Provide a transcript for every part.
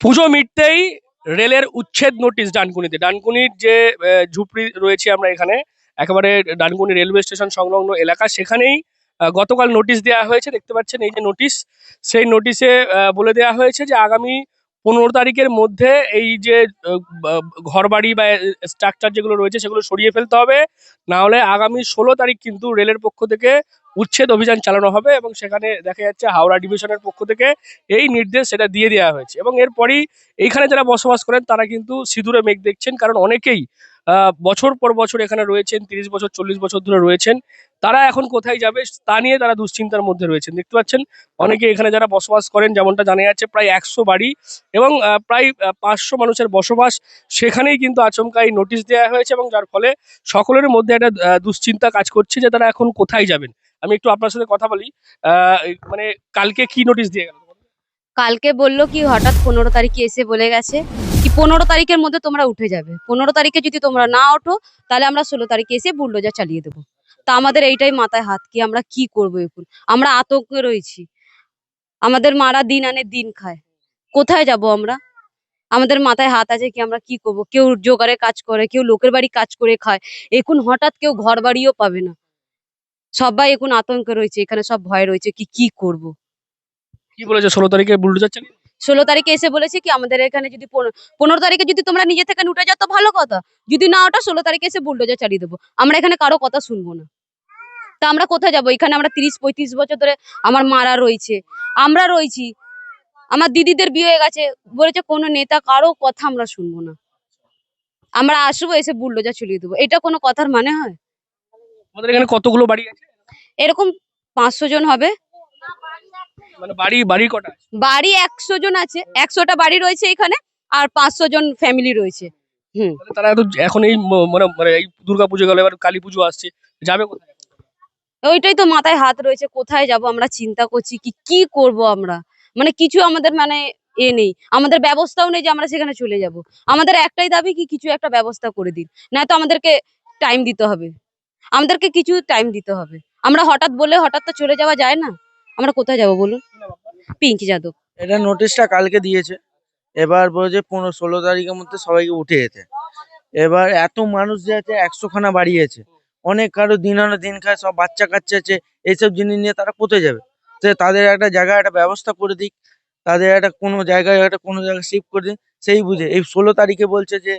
পুজো মিটতেই রেলের উচ্ছেদ নোটিশ ডানকুনিতে। ডানকুনির যে ঝুপড়ি রয়েছে আমরা এখানে, একেবারে ডানকুনি রেলওয়ে স্টেশন সংলগ্ন এলাকা, সেখানেই গতকাল নোটিশ দেওয়া হয়েছে। দেখতে পাচ্ছেন এই যে নোটিশ সেই নোটিশে বলে দেওয়া হয়েছে যে আগামী পনেরো তারিখের মধ্যে এই যে ঘর বাড়ি বা স্ট্রাকচার যেগুলো রয়েছে সেগুলো সরিয়ে ফেলতে হবে। না হলে আগামী ষোলো তারিখ কিন্তু রেলের পক্ষ থেকে উচ্ছেদ অভিযান চালানো হবে এবং সেখানে দেখা যাচ্ছে হাওড়া ডিভিশনের পক্ষ থেকে এই নির্দেশ সেটা দিয়ে দেওয়া হয়েছে। এবং এরপরই এইখানে যারা বসবাস করেন, তারা কিন্তু সিঁদুরে মেঘ দেখছেন, কারণ অনেকেই বছর পর বছর এখানে রয়েছেন, তিরিশ বছর, চল্লিশ বছর ধরে রয়েছেন। তারা এখন কোথায় যাবে, তা নিয়ে তারা দুশ্চিন্তার মধ্যে রয়েছেন। দেখতে পাচ্ছেন, অনেকে এখানে যারা বসবাস করেন, যেমনটা জানা যাচ্ছে, প্রায় একশো বাড়ি এবং প্রায় পাঁচশো মানুষের বসবাস সেখানেই কিন্তু আচমকা এই নোটিশ দেওয়া হয়েছে এবং যার ফলে সকলের মধ্যে একটা দুশ্চিন্তা কাজ করছে যে তারা এখন কোথায় যাবেন। আমি একটু আপনার সাথে কথা বলি। মানে কালকে কি নোটিশ দিয়ে গেল? কালকে বলল কি হঠাৎ পনেরো তারিখে এসে বলে গেছে কি পনেরো তারিখের মধ্যে তোমরা উঠে যাবে। পনেরো তারিখে যদি তোমরা না ওঠো, তাহলে আমরা ষোলো তারিখে এসে বুলডোজার চালিয়ে দেবো। তা আমাদের এইটাই মাথায় হাত কি আমরা কি করব এখন? আমরা আতঙ্কে রয়েছি। আমাদের মারা দিন আনে দিন খায়। কোথায় যাব আমরা? আমাদের মাথায় হাত আছে কি আমরা কি করব? কেউ জোগাড়ে কাজ করে, কেউ লোকের বাড়ি কাজ করে খায়। এখন হঠাৎ কেউ ঘর বাড়িও পাবে না। সবাই এখন আতঙ্কে রয়েছে এখানে সব ভয় রয়েছে কি কি করব। কি বলেছে? ষোলো তারিখে বুলডোজার চালিয়ে ষোলো তারিখে এসে বলেছে কি আমাদের এখানে যদি পনেরো পনেরো তারিখে যদি তোমরা নিজে থেকে উঠে যাও তো ভালো কথা যদি না ওটা ষোলো তারিখে এসে বুলডোজার চালিয়ে দেবো। আমরা এখানে কারও কথা শুনব না। তা আমরা কোথায় যাব? এখানে আমরা তিরিশ পঁয়ত্রিশ বছর ধরে আমার মারা রয়েছে। আমরা রয়েছি। আমার দিদিদের বিয়ে হয়ে গেছে। বলেছে কোনো নেতা কারও কথা আমরা শুনব না। আমরা আসব এসে বুলডোজার চালিয়ে দেবো। এটা কোনো কথার মানে হয়? আমাদের এখানে কতগুলো বাড়ি আছে? এরকম পাঁচশো জন হবে। মানে বাড়ি বাড়ি কটা বাড়ি একশো জন আছে। একশোটা বাড়ি রয়েছে এখানে আর পাঁচশো জন ফ্যামিলি রয়েছে। হুম। তারা তো এখন এই মানে মানে এই দুর্গা পুজো গেল এবার কালী পুজো আসছে। যাবে কোথায়? ওইটাই তো মাথায় হাত রয়েছে কোথায় যাব আমরা চিন্তা করছি কি কি করব আমরা? মানে কিছু আমাদের মানে এ নেই। আমাদের ব্যবস্থাও নেই যে আমরা সেখানে চলে যাব। আমাদের একটাই দাবি কি কিছু একটা ব্যবস্থা করে দিন। নয়তো আমাদেরকে টাইম দিতে হবে। আমাদেরকে কিছু টাইম দিতে হবে। আমরা হঠাৎ বলে হঠাৎ তো চলে যাওয়া যায় না। আমরা কোথায় যাব বলুন? পিঙ্কি যাদব। এটা নোটিশটা কালকে দিয়েছে। এবার বলেছে পনেরো ষোলো তারিখের মধ্যে সবাইকে উঠে যেতে। এবার এত মানুষ যে আছে একশো খানা বাড়িয়েছে। অনেক কারও দিন আনো দিন খায়, সব বাচ্চা কাচ্চা আছে এইসব জিনিস নিয়ে তারা কোথায় যাবে? তো তাদের একটা জায়গায় একটা ব্যবস্থা করে দিক। তাদের একটা কোনো জায়গায় একটা কোনো জায়গায় শিফট করে দিন সেই বুঝে। এই ষোলো তারিখে বলছে যে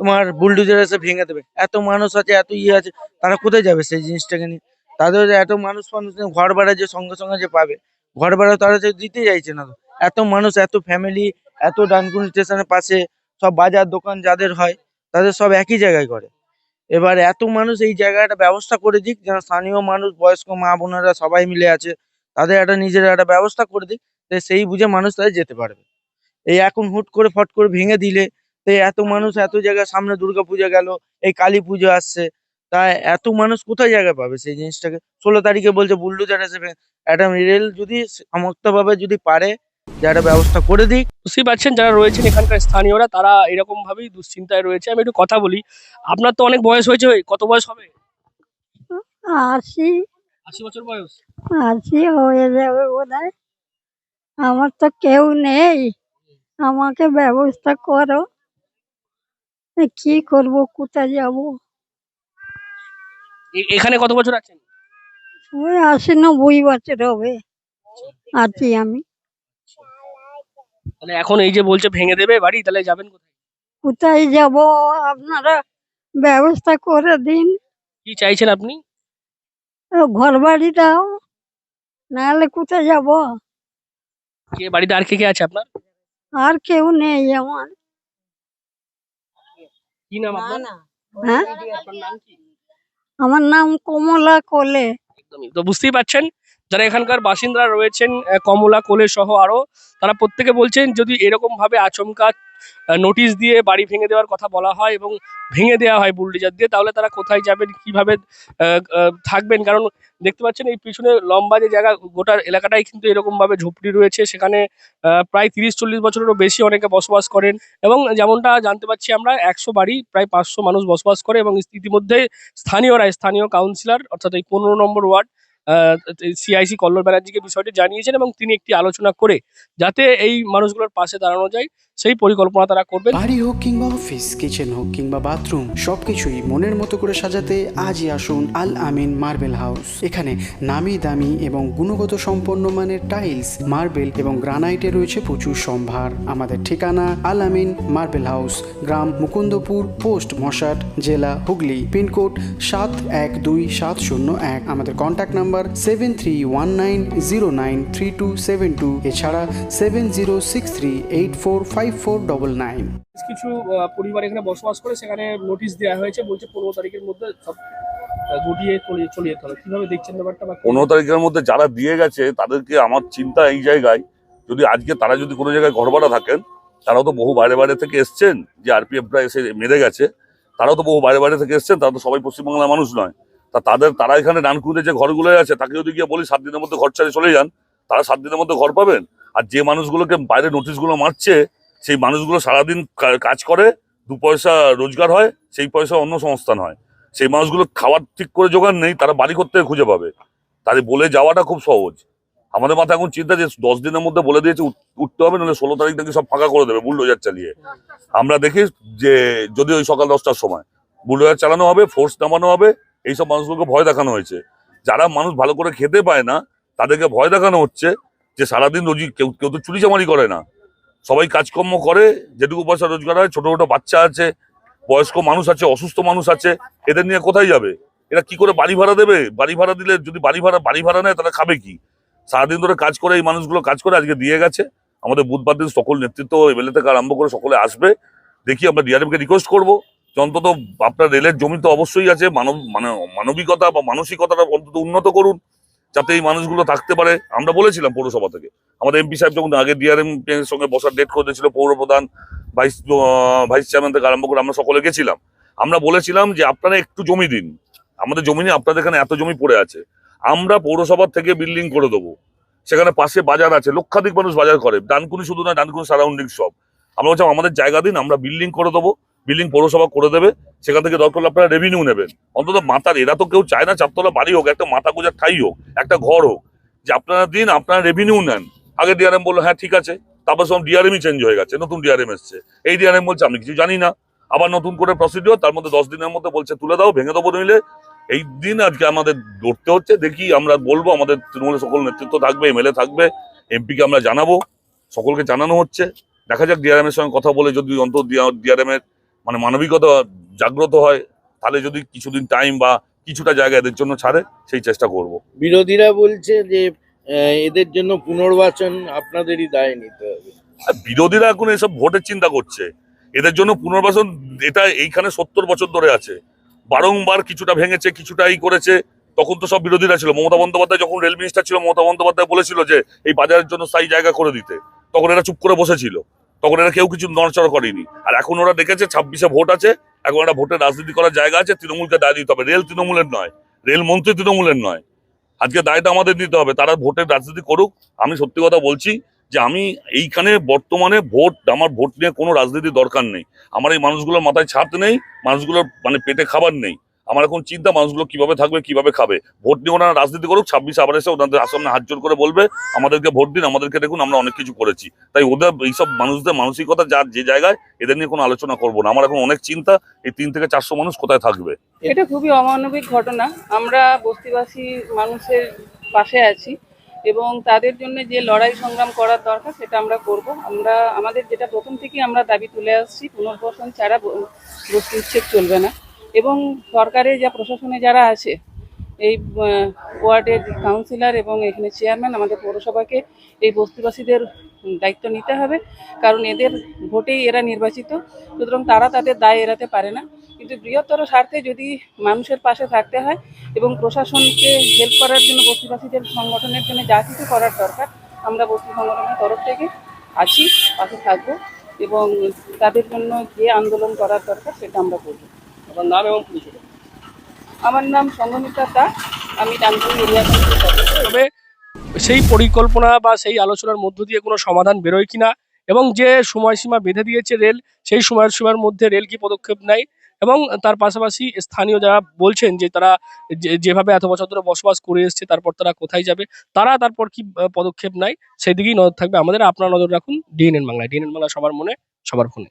তোমার বুলডোজার এসে ভেঙে দেবে। এত মানুষ আছে, এত ইয়ে আছে, তারা কোথায় যাবে সেই জিনিসটাকে নিয়ে? তাদের এত মানুষ মানুষ ঘর ভাড়া যে সঙ্গে সঙ্গে যে পাবে, ঘর ভাড়া তারা যে দিতে চাইছে না এত মানুষ, এত ফ্যামিলি এত ডানকুনি স্টেশনের পাশে সব বাজার দোকান যাদের হয়, তাদের সব একই জায়গায় করে। এবার এত মানুষ এই জায়গাটা ব্যবস্থা করে দিক, যেন স্থানীয় মানুষ, বয়স্ক মা বোনেরা সবাই মিলে আছে, তাদের একটা নিজের একটা ব্যবস্থা করে দিক সেই বুঝে মানুষ তাদের যেতে পারবে। এই এখন হুট করে ফট করে ভেঙে দিলে তো এত মানুষ এত জায়গায় সামনে দুর্গা পূজা গেল এই কালী পুজো আসছে। তা এত মানুষ কোথায় জায়গা পাবে সেই জিনিসটাকে? ষোলো তারিখে বলছে বুলডোজার এসে একটা রেল যদি সমস্তভাবে যদি পারে যারা ব্যবস্থা করে দিক। বুঝতেই পারছেন যারা রয়েছেন এখানকার স্থানীয়রা তারা এরকম ভাবেই দুশ্চিন্তায় রয়েছে। আমি একটু কথা বলি আপনার তো অনেক বয়স হয়েছে কত বয়স হবে? আশি। আশি বছর বয়স? আশি হয়ে যাবে বোধ আমার তো কেউ নেই। আমাকে ব্যবস্থা করো। কি করব কোথায় যাব? এখানে কত বছর আছেন? ওই আশি নব্বই বছর হবে আছি আমি। তাহলে এখন এই যে বলছে ভেঙে দেবে বাড়ি তাহলে যাবেন কোথায়? কোথায় যাব? আপনারা ব্যবস্থা করে দিন। কি চাইছেন আপনি? ঘর বাড়ি দাও নাহলে কোথায় যাব? কে বাড়িতে আর কে কে আছে আপনার? আর কেউ নেই আমার। কি নাম আপনার? হ্যাঁ আপনার নাম কি? আমার নাম কমলা কোলে। একদমই। তো বুঝতেই পারছেন? যারা এখানকার বাসিন্দারা রয়েছেন কমলা কোলে সহ আরও, তারা প্রত্যেকে বলছেন, যদি এরকম ভাবে আচমকা নোটিশ দিয়ে বাড়ি ভেঙে দেওয়ার কথা বলা হয় এবং ভেঙে দেওয়া হয় বুলডোজার দিয়ে, তাহলে তারা কোথায় যাবেন, কীভাবে থাকবেন? কারণ দেখতে পাচ্ছেন, এই পিছনে লম্বা যে জায়গা, গোটা এলাকাটাই কিন্তু এরকম ভাবে ঝুপড়ি রয়েছে। সেখানে প্রায় তিরিশ চল্লিশ বছরেরও বেশি অনেকে বসবাস করেন এবং যেমনটা জানতে পারছি আমরা, একশো বাড়ি প্রায় পাঁচশো মানুষ বসবাস করে এবং ইতিমধ্যে স্থানীয়রা, স্থানীয় কাউন্সিলর অর্থাৎ এই পনেরো নম্বর ওয়ার্ড সিআইসি কল্লোল ব্যানার্জিকে বিষয়টি জানিয়েছেন এবং তিনি একটি আলোচনা করে যাতে এই মানুষগুলোর পাশে দাঁড়ানো যায়, সেই পরিকল্পনা তারা করবেন। বাড়ি হোক কিংবা অফিস, কিচেন হোক কিংবা বাথরুম, সবকিছুই মনের মতো করে সাজাতে আজই আসুন আল আমিন মার্বেল হাউস। এখানে নামি দামি এবং গুণগত সম্পন্ন মানের টাইলস, মার্বেল এবং গ্রানাইটে রয়েছে প্রচুর সম্ভার। আমাদের ঠিকানা আল আমিন মার্বেল হাউস, গ্রাম মুকুন্দপুর, পোস্ট মশাট, জেলা হুগলি, পিনকোড সাত এক দুই সাত শূন্য এক। আমাদের contact number seven three one nine zero nine three two seven two এছাড়া seven zero six three eight four five four double nine বেশ কিছু পরিবার এখানে বসবাস করে সেখানে নোটিশ দেওয়া হয়েছে বলছে পনেরো তারিখের মধ্যে সব গুটিয়ে চলে চলে যেতে হবে। কীভাবে দেখছেন ব্যাপারটা পনেরো তারিখের মধ্যে যারা দিয়ে গেছে তাদেরকে আমার চিন্তা এই জায়গায় যদি আজকে তারা যদি কোনো জায়গায় ঘর ভাড়া থাকেন তারাও তো বহু বাইরে বাইরে থেকে এসছেন যে আরপিএফরা এসে মেরে গেছে তারাও তো বহু বাইরে বাইরে থেকে এসছেন তারা তো সবাই পশ্চিমবাংলার মানুষ নয়। তা তাদের, তারা এখানে ডানকুনিতে যে ঘরগুলো আছে, তাকে যদি গিয়ে বলি সাত দিনের মধ্যে ঘর ছেড়ে চলে যান, তারা সাত দিনের মধ্যে ঘর পাবেন। আর যে মানুষগুলোকে বাইরে নোটিশগুলো মারছে, সেই মানুষগুলো সারাদিন কাজ করে, দু পয়সা রোজগার হয়, সেই পয়সা অন্য সংস্থান হয়। সেই মানুষগুলো খাবার ঠিক করে জোগাড় নেই, তারা বাড়ি করতে খুঁজে পাবে। তাদের বলে যাওয়াটা খুব সহজ। আমাদের মাথায় এখন চিন্তা যে দশ দিনের মধ্যে বলে দিয়েছে উঠতে হবে, নাহলে ষোলো তারিখ থেকে সব ফাঁকা করে দেবে, বুলডোজার চালিয়ে। আমরা দেখি যে, যদি ওই সকাল দশটার সময়, বুলডোজার চালানো হবে, ফোর্স নামানো হবে এইসব মানুষগুলোকে ভয় দেখানো হয়েছে। যারা মানুষ ভালো করে খেতে পায় না, তাদেরকে ভয় দেখানো হচ্ছে যে সারাদিন রোজি কেউ কেউ তো চুরি চামারি করে না। সবাই কাজকর্ম করে, যেটুকু পয়সা রোজগার হয়, ছোট ছোট বাচ্চা আছে, বয়স্ক মানুষ আছে, অসুস্থ মানুষ আছে, এদের নিয়ে কোথায় যাবে? এরা কি করে বাড়ি ভাড়া দেবে? বাড়ি ভাড়া দিলে যদি বাড়ি ভাড়া বাড়ি ভাড়া নেয়, তাহলে খাবে কি? সারাদিন ধরে কাজ করে এই মানুষগুলো কাজ করে আজকে দিয়ে গেছে। আমাদের বুধবার দিন সকল নেতৃত্ব, এমএলএ থেকে আরম্ভ করে সকলে আসবে। দেখি আমরা ডিআরএম কে রিকোয়েস্ট করব। অন্তত আপনার রেলের জমি তো অবশ্যই আছে, মানব মানে মানবিকতা বা মানসিকতাটা অন্তত উন্নত করুন, যাতে এই মানুষগুলো থাকতে পারে। আমরা বলেছিলাম পৌরসভা থেকে। আমাদের এমপি সাহেব যখন আগে ডিআরএম এর সঙ্গে বসার ডেট করে দিয়েছিল, পৌর প্রধান ভাইস ভাইস চেয়ারম্যান থেকে আরম্ভ করে আমরা সকলে গেছিলাম। আমরা বলেছিলাম যে আপনারা একটু জমি দিন। আমাদের জমি নিয়ে আপনাদের এখানে এত জমি পড়ে আছে। আমরা পৌরসভার থেকে বিল্ডিং করে দেবো। সেখানে পাশে বাজার আছে, লক্ষাধিক মানুষ বাজার করে। ডানকুনি শুধু না, ডানকুনি সারাউন্ডিং সব। আমরা বলছিলাম, আমাদের জায়গা দিন, আমরা বিল্ডিং করে দেবো। বিল্ডিং পৌরসভা করে দেবে, সেখান থেকে দরকার আপনারা রেভিনিউ নেবেন। অন্তত মাতার এরা তো কেউ চায় না চারতলা বাড়ি হোক, একটা মাথা গোজার ঠাই হোক, একটা ঘর হোক। যে আপনারা দিন, আপনারা রেভিনিউ নেন। আগে ডিআরএম বলল হ্যাঁ ঠিক আছে। তারপর সব ডিআরএমই চেঞ্জ হয়ে গেছে, নতুন ডিআরএম এসছে। এই ডিআরএম বলছে, আমি কিছু জানি না। আবার নতুন করে প্রসিডিওর তার মধ্যে দশ দিনের মধ্যে বলছে, তুলে দাও, ভেঙে দেবো নইলে। এই দিন আজকে আমাদের লড়তে হচ্ছে, দেখি আমরা বলব, আমাদের তৃণমূলের সকল নেতৃত্ব থাকবে এমএলএ থাকবে এমপিকে আমরা জানাব, সকলকে জানানো হচ্ছে। দেখা যাক ডিআরএম এর সঙ্গে কথা বলে যদি অন্তত ডিআরএম এর মানে মানবিকতা জাগ্রত হয় তাহলে যদি কিছুদিন টাইম বা কিছুটা জায়গা এদের জন্য ছাড়ে সেই চেষ্টা করব। বিরোধীরা বলছে যে এদের জন্য পুনর্বাচন আপনাদেরই দায় নিতে হবে। আর বিরোধীরা এখন এসব ভোটের চিন্তা করছে। এদের জন্য পুনর্বাসন এটা এইখানে সত্তর বছর ধরে আছে। বারংবার কিছুটা ভেঙেছে কিছুটা এই করেছে তখন তো সব বিরোধীরা ছিল। মমতা বন্দ্যোপাধ্যায় যখন রেল মিনিস্টার ছিল মমতা বন্দ্যোপাধ্যায় বলেছিল যে এই বাজারের জন্য স্থায়ী জায়গা করে দিতে। তখন এরা চুপ করে বসেছিল। তখন এরা কেউ কিছু নড়চড় করেনি। আর এখন ওরা দেখেছে ছাব্বিশে ভোট আছে, এখন একটা ভোটের রাজনীতি করার জায়গা আছে, তৃণমূলকে দায় দিতে হবে। রেল তৃণমূলের নয়, রেল মন্ত্রী তৃণমূলের নয়। আজকে দায়টা আমাদের নিতে হবে, তারা ভোটের রাজনীতি করুক। আমি সত্যি কথা বলছি যে আমি এইখানে বর্তমানে ভোট, আমার ভোট নিয়ে কোনো রাজনীতি দরকার নেই। আমার এই মানুষগুলোর মাথায় ছাদ নেই, মানুষগুলোর মানে পেটে খাবার নেই। আমার এখন চিন্তা, মানুষগুলো কীভাবে থাকবে, কীভাবে খাবে? ভোট নিয়ে ওনারা রাজনীতি করুক, ছাব্বিশ আবার এসে ওনাদের সামনে হাত জোর করে বলবে, আমাদেরকে ভোট দিন, আমাদেরকে দেখুন, আমরা অনেক কিছু করেছি। তাই ওদের, এইসব মানুষদের মানসিকতা যার যে জায়গায়, এদের নিয়ে কোনো আলোচনা করব না। আমার এখন অনেক চিন্তা, এই তিন থেকে চারশো মানুষ কোথায় থাকবে? এটা খুবই অমানবিক ঘটনা। আমরা বস্তিবাসী মানুষের পাশে আছি এবং তাদের জন্য যে লড়াই সংগ্রাম করার দরকার, সেটা আমরা করব। আমরা, আমাদের যেটা প্রথম থেকেই আমরা দাবি তুলে আসছি, পুনর্বাসন ছাড়া বস্তি উচ্ছেদ চলবে না। এবং সরকারে যা প্রশাসনে যারা আছে, এই ওয়ার্ডের কাউন্সিলর এবং এখানে চেয়ারম্যান আমাদের পৌরসভাকে এই বস্তিবাসীদের দায়িত্ব নিতে হবে। কারণ এদের ভোটেই এরা নির্বাচিত, সুতরাং তারা তাদের দায় এড়াতে পারে না। কিন্তু বৃহত্তর স্বার্থে যদি মানুষের পাশে থাকতে হয় এবং প্রশাসনকে হেল্প করার জন্য বস্তিবাসীদের সংগঠনের জন্য যা কিছু করার দরকার, আমরা বস্তি সংগঠনের তরফ থেকে আছি, পাশে থাকব এবং তাদের জন্য যে আন্দোলন করার দরকার সেটা আমরা করব। আপনার নাম এবং পরিচয় আমার নাম আমি তবে সেই পরিকল্পনা বা সেই আলোচনার মধ্য দিয়ে কোনো সমাধান বেরোয় কিনা এবং যে সময়সীমা বেঁধে দিয়েছে রেল, সেই সময়সীমার মধ্যে রেল কি পদক্ষেপ নেয়? এবং তার পাশাপাশি স্থানীয় যারা বলছেন যে তারা যেভাবে এত বছর ধরে বসবাস করে এসছে, তারপর তারা কোথায় যাবে, তারা তারপর কি পদক্ষেপ নেয়, সেদিকেই নজর থাকবে। আমাদের আপনারা নজর রাখুন, ডিএনএন বাংলায়। ডিএনএন বাংলা সবার মনে, সবার ফোনে।